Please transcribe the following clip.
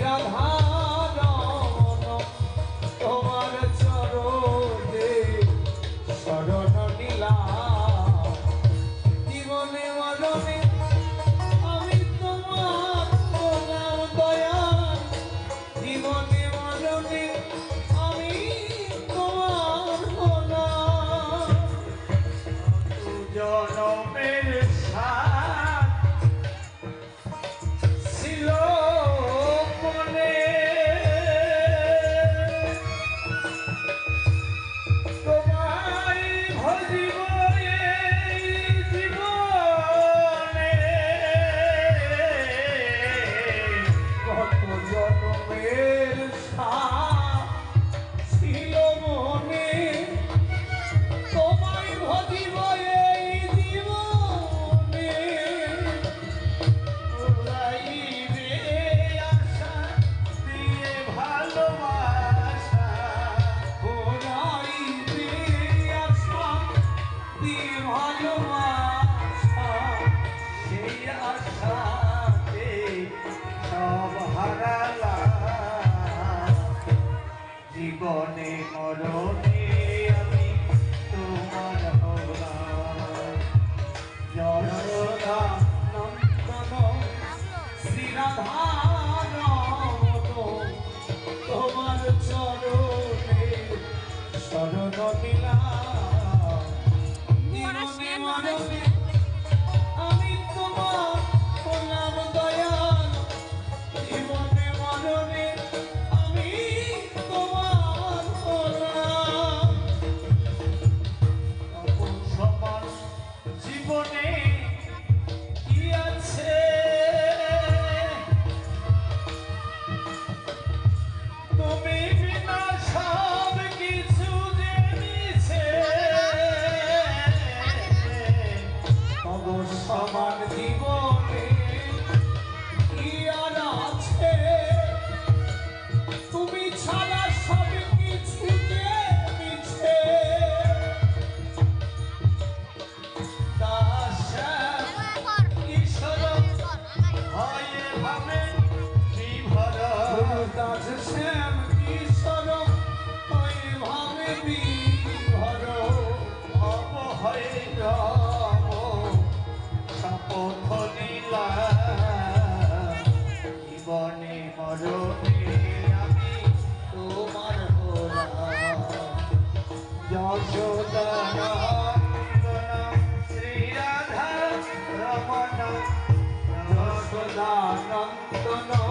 राधा জীবনে মরণে আমি তোমার হলাম। জড়দা নন্দন শ্রীরাধার তোমার চরণে শরণ মিলা মরণে Oh, no.